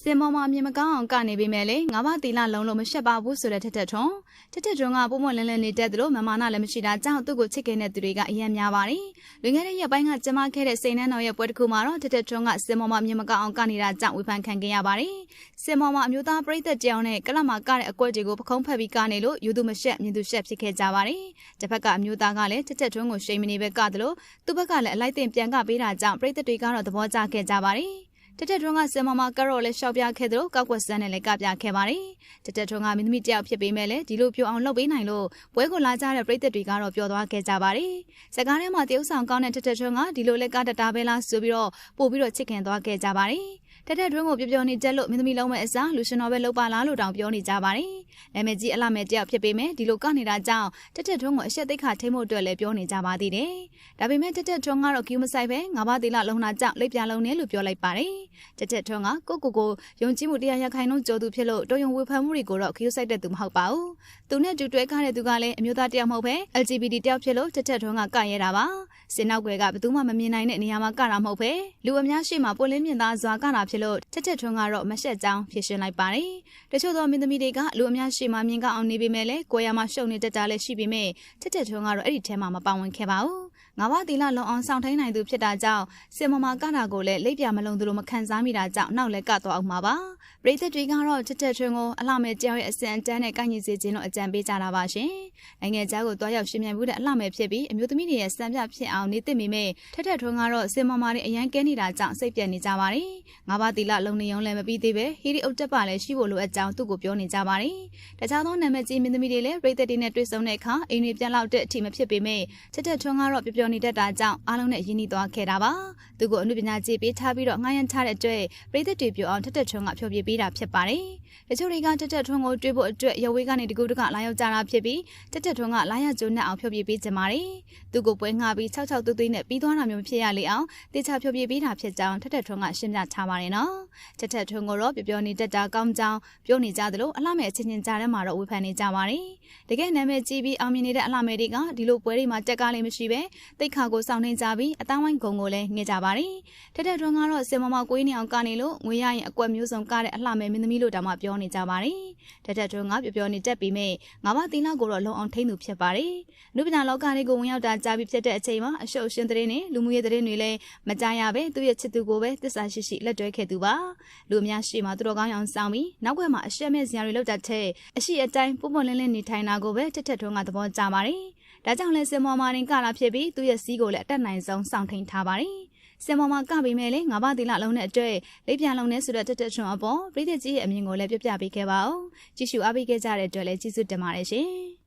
စင်ပေါ်မှာအမြင်မကောင်းအောင်ကနေပေးမယ်လေငါးပါးတီလာလုံးလုံးမရှက်ပါဘူးဆိုတဲ့ထက်ထက်ထွန်းထက်ထက်ထွန်းကပုံမလင်းလင်းနေတဲ့သူတို့မမနာလည်းမရှိတာကြောင့်သူ့ကိုချစ်ခင်တဲ့သူတွေကအယံများပါတယ်လွင်ခဲ့တဲ့ရက်ပိုင်းကကျမခဲ့တဲ့စိန်နှန်းတော်ရဲ့ပွဲတစ်ခုမှာတော့ထက်ထက်ထွန်းကစင်ပေါ်မှာအမြင်မကောင်းအောင်ကနေတာကြောင့်ဝေဖန်ခံခဲ့ရပါတယ်စင်ပေါ်မှာအမျိုးသားပြည်သက်ကြောင်နဲ့ကလပ်မှာကတဲ့အကွက်တွေကိုပခုံးဖက်ပြီးကနေလို့ယူသူမရှက်မြင်သူရှက်ဖြစ်ခဲ့ကြပါတယ်တစ်ဖက်ကအမျိုးသားကလည်းထက်ထက်ထွန်းကိုရှိန်မနေပဲကတယ်လို့သူ့ဘက်ကလည်းအလိုက်တင်ပြန်ကပေးတာကြောင့်ပြည်သက်တွေကတော့သဘောကျခဲ့ကြပါတယ် တက်တက်ထွန်းကစင်မမကရော့လည်းရှောက်ပြခဲ့သလိုကောက်ကွက်စမ်းနဲ့လည်းကပြခဲ့ပါတယ်။တက်တက်ထွန်းကမင်းသမီးတယောက်ဖြစ်ပေမဲ့လည်းဒီလိုပြိုအောင်လုပ်ပေးနိုင်လို့ပွဲကိုလာကြတဲ့ပြည်သက်တွေကတော့ပျော်သွားခဲ့ကြပါတယ်။စကားထဲမှာတရုတ်ဆောင်ကောင်းတဲ့တက်တက်ထွန်းကဒီလိုလည်းကတတာပဲလားဆိုပြီးတော့ပို့ပြီးတော့ချစ်ခင်သွားခဲ့ကြပါတယ်။ တက်တက်တွင်းကိုပြပြနေကြလို့မင်းသမီးလုံးမဲ့အစားလူရှင်တော်ပဲလောက်ပါလားလို့တောင်ပြောနေကြပါတယ်။နာမည်ကြီးအလှမဲ့တယောက်ဖြစ်ပေမဲ့ဒီလိုကနေတာကြောင့်တက်တက်တွင်းကိုအဆက်သိခါထိမို့အတွက်လည်းပြောနေကြပါသေးတယ်။ဒါပေမဲ့တက်တက်တွင်းကတော့ကူးမဆိုင်ပဲငါးပါးသီလလုံးနာကြောင့်လိပ်ပြလုံးနဲ့လို့ပြောလိုက်ပါတယ်။တက်တက်တွင်းကကိုကိုကိုယုံကြည်မှုတရားရခိုင်နှုန်းကျော်သူဖြစ်လို့တော်ရုံဝေဖန်မှုတွေကိုတော့ကူးဆိုင်တဲ့သူမဟုတ်ပါဘူး။သူနဲ့တူတွဲကားတဲ့သူကလည်းအမျိုးသားတယောက်မဟုတ်ပဲ LGBT တယောက်ဖြစ်လို့တက်တက်တွင်းကကရဲတာပါ။စင်နောက်ွယ်ကဘယ်သူမှမမြင်နိုင်တဲ့နေရာမှာကတာမဟုတ်ပဲလူအများရှိမှပွင့်လင်းမြင်သားစွာကတာဖြစ်လို့တက်တက်ထွန်းကတော့မရှက်ကြောင်းဖြစ်ရှင်းလိုက်ပါတယ်။တချို့သောမင်းသမီးတွေကလူအများရှိမှမြင်ကအောင်နေပေမဲ့လည်းကိုရမှာရှုံနေတတ်ကြလည်းရှိပေမဲ့တက်တက်ထွန်းကတော့အဲ့ဒီထဲမှာမပါဝင်ခဲ့ပါဘူး။ ငါးပါးသီလလုံအောင်ဆောင်ထိုင်းနိုင်သူဖြစ်တာကြောင့်စင်မမာကတာကိုလည်းလိပ်ပြမလုံးသူလိုမခံစားမိတာကြောင့်နောက်လည်းကသွားအောင်မှာပါ။ပရိသတ်တွေကတော့တက်တက်ထွန်းကိုအလှမဲ့ကြောက်ရဲ့အစံအတန်းနဲ့ကိုင်းညီစေခြင်းလို့အကြံပေးကြတာပါရှင်။နိုင်ငံခြားကိုတွားရောက်ရှင်မြန်မှုတဲ့အလှမဲ့ဖြစ်ပြီးအမျိုးသမီးတွေရဲ့စံပြဖြစ်အောင်နေသင့်ပေမဲ့ထက်ထက်ထွန်းကတော့စင်မမာတွေအရန်ကဲနေတာကြောင့်စိတ်ပြတ်နေကြပါတယ်။ငါးပါးသီလလုံနေုံလည်းမပြီးသေးပဲဟီရီအုတ်တက်ပါလည်းရှိဖို့လိုအပ်ကြောင်းသူ့ကိုပြောနေကြပါတယ်။တခြားသောနာမည်ကြီးမင်းသမီးတွေလည်းပရိသတ်တွေနဲ့တွေ့ဆုံတဲ့အခါအိမ်တွေပြန်လောက်တဲ့အထိမဖြစ်ပေမဲ့ထက်ထက်ထွန်းကတော့ပျော်ပျော်နေတတ်တာကြောင့်အားလုံးနဲ့ရင်းနှီးသွားခဲ့တာပါ။သူ့ကိုအမှုပညာကြည့်ပေးထားပြီးတော့ငှားရမ်းထားတဲ့အတွက်ပရိသတ်တွေပြောအောင်ထက်ထက်ထွန်းကဖြောပြပေးတာဖြစ်ပါတယ်။တချို့တွေကတက်တက်ထွန်းကိုတွေ့ဖို့အတွက်ရဝေးကနေတကူတကလာရောက်ကြတာဖြစ်ပြီးတက်တက်ထွန်းကလာရကျိုးနဲ့အောင်ဖြောပြပေးကြပါတယ်။သူ့ကိုပွဲငှားပြီး၆၆သွေးသွေးနဲ့ပြီးသွားတာမျိုးမဖြစ်ရလေအောင်တေချာဖြောပြပေးတာဖြစ်ကြောင်းထက်တက်ထွန်းကရှင်းပြထားပါတယ်နော်။ တက်တက်ထွန်းကိုတော့ပြောပြောနေတတ်တာကောင်းကြောင်းပြောနေကြသလိုအလှမဲ့အချင်းချင်းကြားထဲမှာတော့ဝေဖန်နေကြပါတယ်။တကယ်နာမည်ကြီးပြီးအောင်မြင်နေတဲ့အလှမဲ့တွေကဒီလိုပွဲတွေမှာတက်ကားလေးမရှိပဲတိတ်ခါကိုစောင့်နေကြပြီးအသားဝိုင်းဂုံကိုလည်းငှဲကြပါတယ်။တက်တက်ထွန်းကတော့စင်မမကိုင်းနေအောင်ကနေလို့ငွေရရင်အကွက်မျိုးစုံကားတဲ့အလှမဲ့မင်းသမီးလို့တောင်မှပြောနေကြပါတယ်။တက်တက်ထွန်းကပြောပြောနေတက်ပြီးမဲ့ငါးပါးသီလကိုတော့လုံအောင်ထိန်းသူဖြစ်ပါတယ်။လူပညာလောကလေးကိုဝင်ရောက်တာကြားပြီးဖြစ်တဲ့အချိန်မှာအရှုပ်ရှင်တဲ့နဲ့လူမှုရေးတဲ့တွေလည်းမကြားရပဲသူ့ရဲ့ချစ်သူကိုပဲတစ္ဆာရှိရှိလက်တွဲခဲ့သူပါ။လူအများရှိမှသူတော်ကောင်းအောင်ဆောင်ပြီးနောက်ွယ်မှာအရှက်မဲ့စရာတွေလောက်တတ်တဲ့အရှိအတိုင်းပုံပုံလင်းလင်းနေထိုင်တာကိုပဲတက်တက်ထွန်းကသဘောကျပါတယ်။ဒါကြောင့်လဲစင်မော်မာရင်ကလာဖြစ်ပြီးသူ့ရဲ့စီးကိုလည်းအတက်နိုင်ဆုံးစောင့်ထိန်ထားပါတယ်။စင်ပေါ်မှာကပေးမယ်လေငါးပါးသီလလုံးနဲ့အတွေ့လိပ်ပြန်လုံးနဲ့ဆိုတဲ့တက်တက်ထွန်းအပေါ်ပြည်သက်ကြီးရဲ့အမြင်ကိုလည်းပြပြပေးခဲ့ပါဦးကြည့်ရှုအားပေးခဲ့ကြတဲ့အတွက်လည်းကျေးဇူးတင်ပါတယ်ရှင်